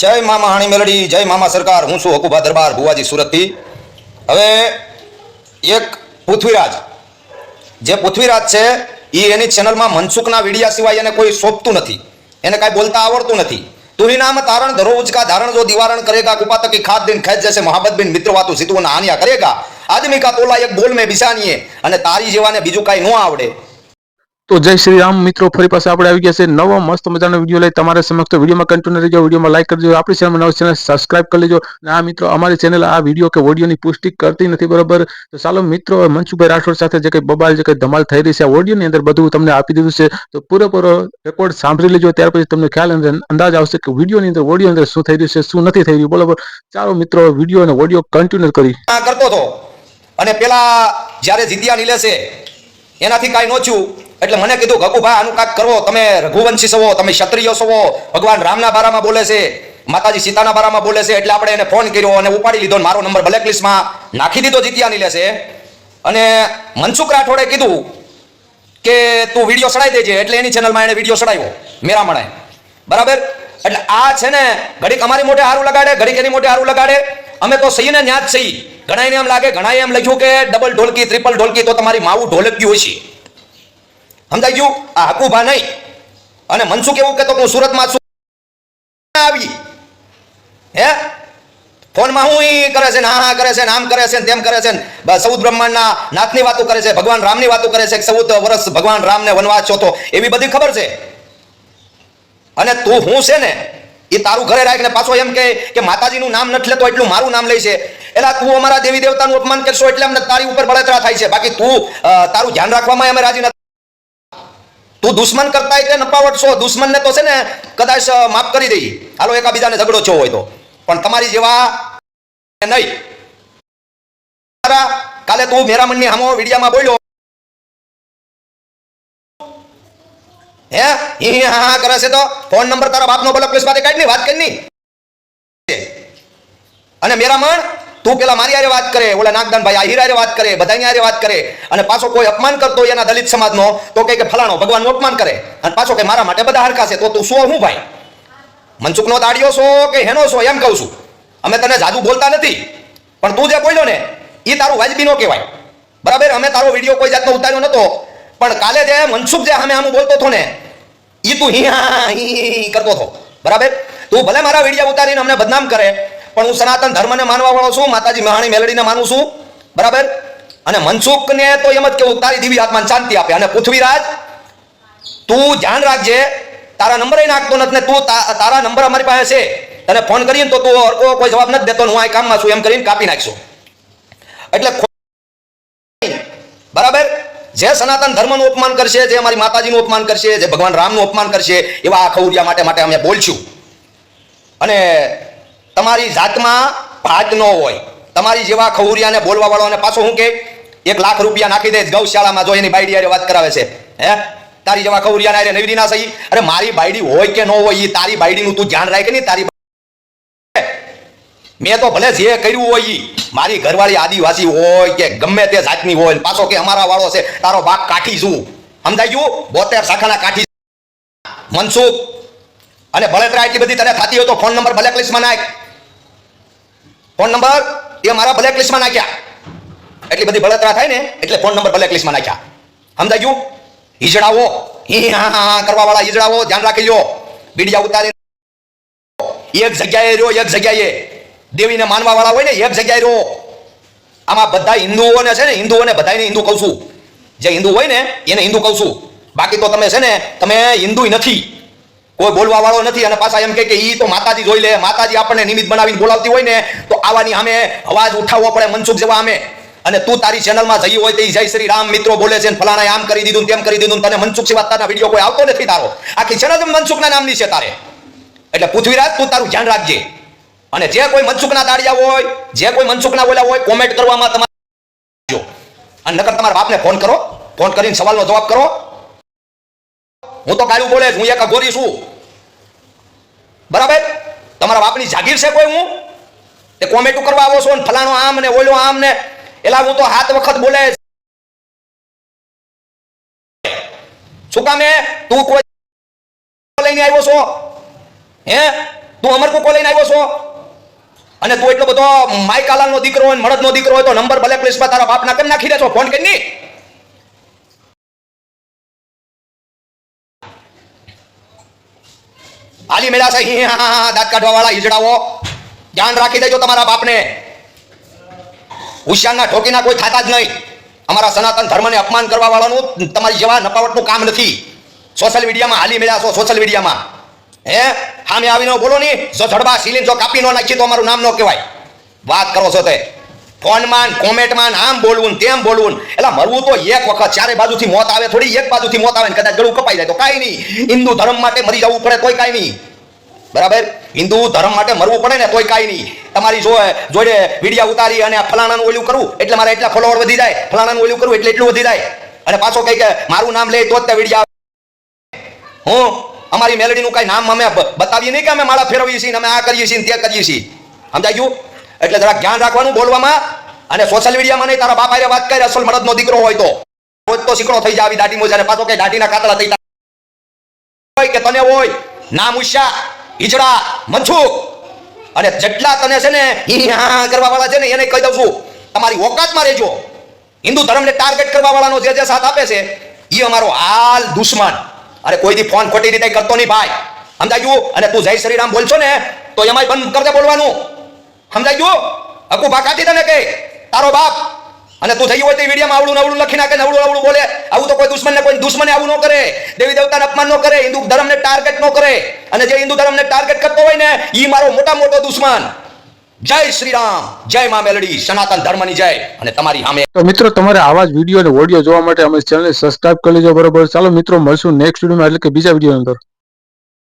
જય મામા હાણી મેલડી, જય મામા સરકાર, હું છું હકુભા દરબાર, ભુવાજી સુરતથી. હવે એક પૃથ્વીરાજ. જે પૃથ્વીરાજ છે એ એની ચેનલમાં મનસુખના વિડિયા સિવાય એને કોઈ સોંપતું નથી. એને કાંઈ બોલતા આવડતું નથી. તું નામ તારણ ધરો ઉચકા ધારણ જો દિવારણ કરેગા કુપા તકી ખાત દિન ખેંચ જશે મોહબ્બત બિન મિત્ર વાતું સીતું હાનિયા કરેગા. આદમી કા તોલા એક બોલ મેં બિસાનીએ, અને તારી જેવાને બીજું કાંઈ ન આવડે. તો જય શ્રી રામ મિત્રો, ફરી પાસે આપણે આવી ગયા છે નવો મસ્ત મજાનો વીડિયો લઈ. તમારા સમક્ષ વિડીયોમાં કન્ટિન્યુ રહેજો વિડીયોમાં લાઈક કરજો. આપણી ચેનલ નવી ચેનલ સબસ્ક્રાઇબ કરી લેજો. અને આ મિત્રો, અમારી ચેનલ આ વીડિયો કે ઓડિયોની પુષ્ટિ કરતી નથી, બરોબર? તો ચાલો મિત્રો મનસુભાઈ રાઠોડ સાથે જે કંઈ બબાલ, જે કંઈ ધમાલ થઈ રહી છે, આ ઓડિયોની અંદર બધું તમને આપી દીધું છે. તો પૂરેપૂરો રેકોર્ડ સાંભળી લેજો. ત્યાર પછી તમને ખ્યાલ અંદર અંદાજ આવશે કે વિડીયોની અંદર ઓડિયો અંદર શું થઈ રહ્યું છે, શું નથી થઈ રહ્યું, બરોબર? ચાલો મિત્રો વીડિયો અને ઓડિયો કન્ટિન્યુ કરી. કરતો હતો. અને પેલા જ્યારે જીત્યા નીલે છે, એનાથી કાંઈ નોચ્યું એટલે મને કીધું ગકુભાઈ આનું કાંક કરો. તમે રઘુવંશી સવો તમે ક્ષત્રિય સવો ભગવાન રામના બારામાં બોલે છે, માતાજી સીતાના બારામાં બોલે છે, એટલે આપણે એને ફોન કર્યો અને ઉપાડી લીધો મારો નંબર બ્લેક લિસ્ટમાં નાખી દીધો જીત્યા લેશે અને મનસુખ રાઠોડે કીધું કે, તું વીડિયો સડાઈ દેજે. એટલે એની ચેનલમાં એને વીડિયો સડાવ્યો મેરા મણે બરાબર? એટલે આ છે ને, ઘડીક અમારી મોટે હારું લગાડે, ઘડીક એની મોટે હારું લગાડે. અમે તો સહીને ન્યા જ સહી. ઘણાને એમ લાગે ઘણાએ એમ લખ્યું કે ડબલ ઢોલકી ત્રિપલ ઢોલકી તો તમારી માવું ઢોલક્યું હશે. સમજાઈ ગયું? આ હકુભા નહીં. અને મનસુખ એવું કહેતો કે હું સુરતમાં છું. આવી? હે? ફોનમાં હું એ કરે છે ને હા હા કરે છે ને આમ કરે છે ને તેમ કરે છે ને? સૌદ બ્રહ્માંડના નાથની વાતો કરે છે, ભગવાન રામની વાતો કરે છે કે સૌદ વર્ષ ભગવાન રામને વનવાસ ચોથો એવી બધી ખબર છે? અને તું હું છે ને? એ તારું ઘરે રાખીને પાછો એમ કહે કે માતાજીનું નામ નથી લેતો, એટલું મારું નામ લે છે. એટલે તું અમારા દેવી દેવતાનું અપમાન કરશો એટલે અમને તારી ઉપર બળતરા થાય છે. બાકી તું તારું ધ્યાન રાખવામાં અમે રાજી નથી. તું દુશ્મન કરતા એટલે નપાવટ છો. દુશ્મનને તો છે ને કદાચ માફ કરી દઈએ હાલો, એકાબીજાને ઝઘડો છો હોય તો. પણ તમારી જેવા નહીં. કાલે તું મેરામણની હામો વિડિયામાં બોલ્યો. હે? ઈ હા હા કરે છે તો. ફોન નંબર તારા બાપનો બોલો પ્લીઝ પાસે કાઢની, વાત કરી અને મેરામણ તું પેલા મારી હારે વાત કરે ઓલા નાગદાનભાઈ આહિર હારે વાત કરે બધાની હારે વાત કરે અને પાછો કોઈ અપમાન કરતો એના દલિત સમાજનો તો કહે કે ફલાણો ભગવાનનું અપમાન કરે અને પાછો કે મારા માટે બધા હરકાશે તો તું શું હું ભાઈ મનસુખનો દાડિયો છો કે હેનો છો એમ કહું છું અમે તને જાદુ બોલતા નથી પણ તું જે બોલ્યો ને એ તારું વાજબી નો કહેવાય બરાબર અમે તારો વીડિયો કોઈ જાતનો ઉતાર્યો નતો પણ કાલે જે મનસુખ જે સામે આમ બોલતો હતો ને એ તું હી કરતો હતો બરાબર તું ભલે મારા વીડિયો ઉતારીને અમને બદનામ કરે પણ હું સનાતન ધર્મને માનવા વાળો છું, માતાજી મહાણી મેલડીને માનું છું. બરાબર? અને મનસુખને તો એમ જ કેવું તારી દિવ્ય આત્માને શાંતિ આપે. અને પૃથ્વીરાજ, તું ધ્યાન રાખજે, તારા નંબર નાખતો નથી ને તું તારા નંબર અમારી પાસે છે. તને ફોન કરીને તો તું હરખો કોઈ જવાબ નથી દેતો હું આ કામમાં છું, એમ કરીને કાપી નાખશું. એટલે બરાબર? જે સનાતન ધર્મનું અપમાન કરશે, જે અમારી માતાજીનું અપમાન કરશે, જે ભગવાન રામનું અપમાન કરશે, એવા આ ખૌરિયા માટે માટે અમે બોલશું. અને તમારી જાતમાં ભાત ન હોય. તમારી જેવા ખવરિયાને બોલવા વાળો પાછો હું કે, એક લાખ રૂપિયા નાખી દે, ગૌશાળામાં જો એની બાયડી હારે વાત કરાવે છે. હે? તારી જેવા ખવરિયાને હારે નવરી ના સહી? અરે મારી બાયડી હોય કે ન હોય એ તારી બાયડીનું તું ધ્યાન રાખ નહીં તારી મેં તો ભલે જે કર્યું હોય એ મારી ઘરવાળી આદિવાસી હોય કે ગમે તે જાતની હોય પાછો કે અમારા વાળો છે, તારો બાપ કાઠી છું. સમજાઈ ગયું? બોતેર શાખાના કાઠી મનસુખ, અને બળતરા એટલી બધી તને થતી હોય તો ફોન નંબર ભલે લિસ્ટમાં નાખ. ફોન નંબર એ મારા બ્લેક લિસ્ટમાં નાખ્યા. એટલી બધી બળતરા થાય ને, એટલે ફોન નંબર બ્લેક લિસ્ટમાં નાખ્યા. સમજાઈ ગયું? હિજડાવો હી, હા હા હા કરવા વાળા હિજડાવો ધ્યાન રાખી લ્યો બીડિયા ઉતારી એક જગ્યાએ રહ્યો, એક જગ્યાએ. દેવીને માનવા વાળા હોય ને, એક જગ્યાએ રહ્યો. આમાં બધા હિન્દુઓને છે ને, હિન્દુઓને બધાને હિન્દુ કહું છું. જે હિન્દુ હોય ને, એને હિન્દુ કહું છું. બાકી તો તમે છે ને, તમે હિન્દુ નથી. કોઈ બોલવા વાળો નથી અને પાછા એમ કે ઈ તો માતાજી જોઈ લે. માતાજી આપણને નિમિત્ત બનાવીને બોલાવતી હોય ને આવાની સામે અવાજ ઉઠાવવો પડે મનસુખ જેવા અમે અને તું તારી ચેનલમાં જઈ હોય તે જય શ્રી રામ મિત્રો બોલે છે ફલાણા આમ કરી દીધું તેમ કરી દીધું તને મનસુખ સિવાય તારા વીડિયો કોઈ આવતો નથી તારો. આખી ચેનલ મનસુખના નામની છે તારે. એટલે પૃથ્વીરાજ, તું તારું ધ્યાન રાખજે. અને જે કોઈ મનસુખના દાડિયા હોય, જે કોઈ મનસુખના બોલ્યા હોય કોમેન્ટ કરવામાં તમારે અને નકર તમારા બાપને ફોન કરો. ફોન કરીને સવાલનો જવાબ કરો. હું તો કાયું બોલે હું એક અઘોરી છું. બરાબર? તમારા બાપની જાગીર છે કોઈ હું? તે કોમેન્ટ કરવા આવો છો ને ફલાણો આમ ને ઓલો આમ ને? એલા હું તો હાથ વખત બોલે શું કામે તું કોઈ લઈને આવ્યો છો? હે? તું અમરકુકો લઈને આવ્યો છો? અને તું એટલો બધો માયકાલાલનો દીકરો હોય મળદ મળદનો દીકરો હોય તો નંબર બ્લેક લિસ્ટમાં તારા બાપના કેમ નાખી દે છો ફોન કરી નહીં આલી મેળા છે હી, હા હા દાંત કાઢવા વાળા ઈજડાઓ. ધ્યાન રાખી દેજો તમારા બાપને. હુશિયારના ઠોકીના કોઈ ખાતા જ નહીં. અમારા સનાતન ધર્મને અપમાન કરવા વાળાનું તમારી જેવા નપાવટનું કામ નથી. સોશિયલ મીડિયામાં હાલી મેળ્યા છો સોશિયલ મીડિયામાં. હે? સામે આવીને બોલો નહીં જો જડબા સીલીને જો કાપી નો નાખી તો અમારું નામ ન કહેવાય. વાત કરો છો તે. ફોનમાં, કોમેન્ટમાં આમ બોલવું તેમ બોલવું એટલે મરવું તો એક વખત, ચારે બાજુથી મોત આવે, થોડી એક બાજુથી મોત આવે ને કદાચ ગળું કપાઈ જાય તો કાંઈ નહીં. હિન્દુ ધર્મ માટે મરી જવું પડે કોઈ કાંઈ નહીં. બરાબર? હિન્દુ ધર્મ માટે મરવું પડે ને તોય કાંઈ નહીં. તમારી જો જોડે વિડીયા ઉતારી અને ફલાણાનું ઓલું કરવું એટલે મારે એટલા ફોલોવર વધી જાય. ફલાણાનું ઓલું કરવું એટલે એટલું વધી જાય. અને પાછો કઈ કે, મારું નામ લે તો જ તે વિડીયા હું અમારી મેલડીનું કઈ નામ અમે બતાવીએ નહીં કે અમે માળા ફેરવીએ છીએ અમે આ કરીએ છીએ તે કરીએ છીએ. સમજાઈ ગયું? એટલે જરા ધ્યાન રાખવાનું બોલવામાં. અને સોશિયલ મીડિયામાં નહીં, તારા બાપા વાત કરે, અસલ મળદનો દીકરો હોય તો. રોજ તો શીકણો થઈ જાય આવી દાઢી મોજા પાછો કઈ દાઢીના કાતળા થઈ હોય કે તને હોય? નામ ઉષા હિજડા મનસુખ અને જેટલા તને છે ને કરવા વાળા છે ને એને કહી દઉં છું, તમારી ઓકાતમાં રહેજો. હિન્દુ ધર્મને ટાર્ગેટ કરવા વાળાનો જે જે સાથ આપે છે એ અમારો હાલ દુશ્મન. અરે કોઈથી ફોન ખોટી રીતે કરતો નહીં ભાઈ. સમજાઈ અને તું જય શ્રીરામ બોલશો ને, તો એમાંય બંધ કરતા બોલવાનું. સમજાઈ ગયું હકુ ભા કાઢી દે કે, તારો બાપ અને તું થઈ હોય તે વિડીયામાં આવડું નવડું લખી નાખે નવડું નવડું બોલે. આવું તો કોઈ દુશ્મનને કોઈ દુશ્મને આવું ન કરે. દેવી દેવતાને અપમાન ન કરે, હિન્દુ ધર્મને ટાર્ગેટ ન કરે. અને જે હિન્દુ ધર્મને ટાર્ગેટ કરતો હોય ને એ મારો મોટા મોટો દુશ્મન. જય શ્રી રામ જય મા મેલડી, સનાતન ધર્મની જય. અને તમારી સામે તો મિત્રો, તમારે આવા જ વીડિયો અને ઓડિયો જોવા માટે અમે ચેનલ સબસ્ક્રાઇબ કરી લેજો, બરોબર? ચાલો મિત્રો, મળશું નેક્સ્ટ વિડીયોમાં, એટલે કે બીજા વીડિયો અંદર.